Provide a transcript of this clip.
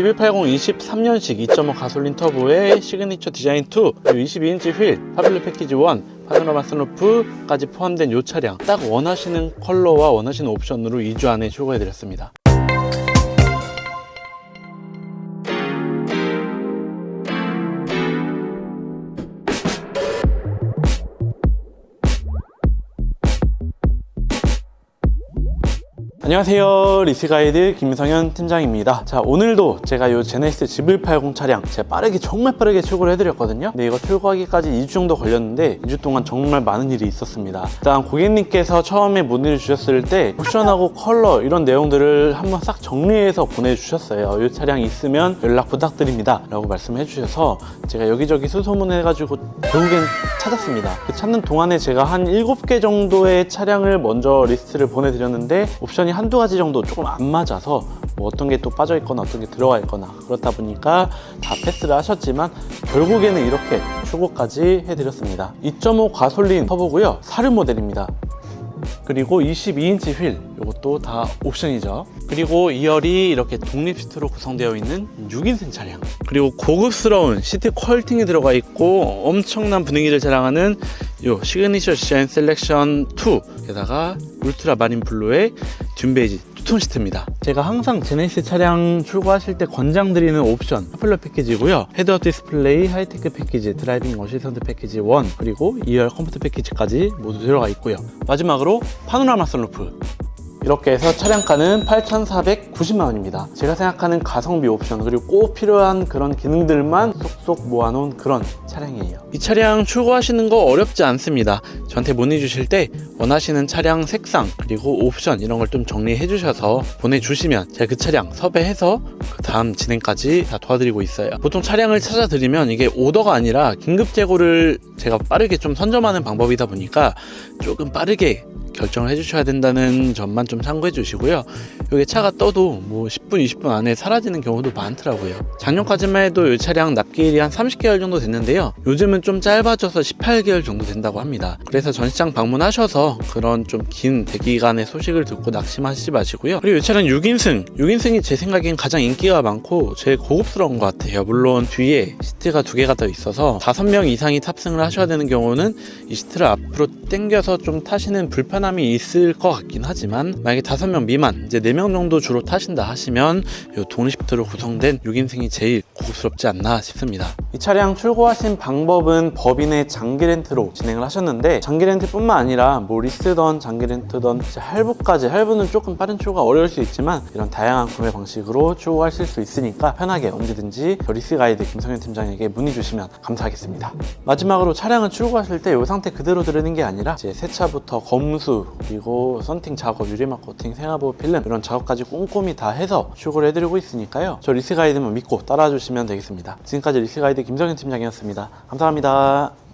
1180 23년식 2.5 가솔린 터보의 시그니처 디자인 2 그리고 22인치 휠, 파블로 패키지 1 파노라마 스누프까지 포함된 이 차량 딱 원하시는 컬러와 원하시는 옵션으로 2주 안에 출고해드렸습니다. 안녕하세요. 리스가이드 김성현 팀장입니다. 자 오늘도 제가 이 제네시스 G180 차량 제가 빠르게 정말 빠르게 출고를 해드렸거든요. 근데 이거 출고하기까지 2주 정도 걸렸는데 2주 동안 정말 많은 일이 있었습니다. 일단 고객님께서 처음에 문의를 주셨을 때 옵션하고 컬러 이런 내용들을 한번 싹 정리해서 보내주셨어요. 이 차량 있으면 연락 부탁드립니다. 라고 말씀해 주셔서 제가 여기저기 수소문해가지고 결국엔 찾았습니다. 그 찾는 동안에 제가 한 7개 정도의 차량을 먼저 리스트를 보내드렸는데 옵션이 한두 가지 정도 조금 안 맞아서 뭐 어떤 게 또 빠져 있거나 어떤 게 들어가 있거나 그렇다 보니까 다 패스를 하셨지만 결국에는 이렇게 출고까지 해드렸습니다. 2.5 가솔린 터보고요. 사륜 모델입니다. 그리고 22인치 휠 이것도 다 옵션이죠. 그리고 2열이 이렇게 독립 시트로 구성되어 있는 6인승 차량. 그리고 고급스러운 시트 퀄팅이 들어가 있고 엄청난 분위기를 자랑하는 요 시그니처 디자인 셀렉션 2 게다가 울트라 마린 블루의 듄 베이지 투톤 시트입니다. 제가 항상 제네시스 차량 출고하실 때 권장드리는 옵션 파플러 패키지고요. 헤드업 디스플레이 하이테크 패키지 드라이빙 어시스턴트 패키지 1 그리고 2열 컴포트 패키지까지 모두 들어가 있고요. 마지막으로 파노라마 선루프 이렇게 해서 차량가는 8,490만 원입니다. 제가 생각하는 가성비 옵션 그리고 꼭 필요한 그런 기능들만 쏙쏙 모아놓은 그런 차량이에요. 이 차량 출고하시는 거 어렵지 않습니다. 저한테 문의 주실 때 원하시는 차량 색상 그리고 옵션 이런 걸 좀 정리해 주셔서 보내주시면 제가 그 차량 섭외해서 그 다음 진행까지 다 도와드리고 있어요. 보통 차량을 찾아드리면 이게 오더가 아니라 긴급 재고를 제가 빠르게 좀 선점하는 방법이다 보니까 조금 빠르게 결정을 해주셔야 된다는 점만 좀 참고해 주시고요. 이게 차가 떠도 뭐 10분, 20분 안에 사라지는 경우도 많더라고요. 작년까지만 해도 이 차량 납기일이 한 30개월 정도 됐는데요. 요즘은 좀 짧아져서 18개월 정도 된다고 합니다. 그래서 전시장 방문하셔서 그런 좀 긴 대기간의 소식을 듣고 낙심하시지 마시고요. 그리고 이 차량 6인승, 6인승이 제 생각엔 가장 인기 가 많고 제일 고급스러운 것 같아요. 물론 뒤에 시트가 두 개가 더 있어서 5명 이상이 탑승을 하셔야 되는 경우는 이 시트를 앞으로 당겨서 좀 타시는 불편함이 있을 것 같긴 하지만 만약에 5명 미만 이제 4명 정도 주로 타신다 하시면 이 독립시트로 구성된 6인승이 제일 고급스럽지 않나 싶습니다 이 차량 출고하신 방법은 법인의 장기 렌트로 진행을 하셨는데 장기 렌트뿐만 아니라 뭐 리스던 장기 렌트던 할부까지 할부는 조금 빠른 출고가 어려울 수 있지만 이런 다양한 구매 방식으로 출고 하실 수 있으니까 편하게 언제든지 저 리스 가이드 김성현 팀장에게 문의 주시면 감사하겠습니다 마지막으로 차량을 출고 하실 때 이 상태 그대로 들으는 게 아니라 이제 세차부터 검수 그리고 썬팅 작업, 유리막 코팅, 생화보 필름 이런 작업까지 꼼꼼히 다 해서 출고를 해드리고 있으니까요. 저 리스 가이드만 믿고 따라와 주시면 되겠습니다. 지금까지 리스 가이드 김성현 팀장이었습니다. 감사합니다.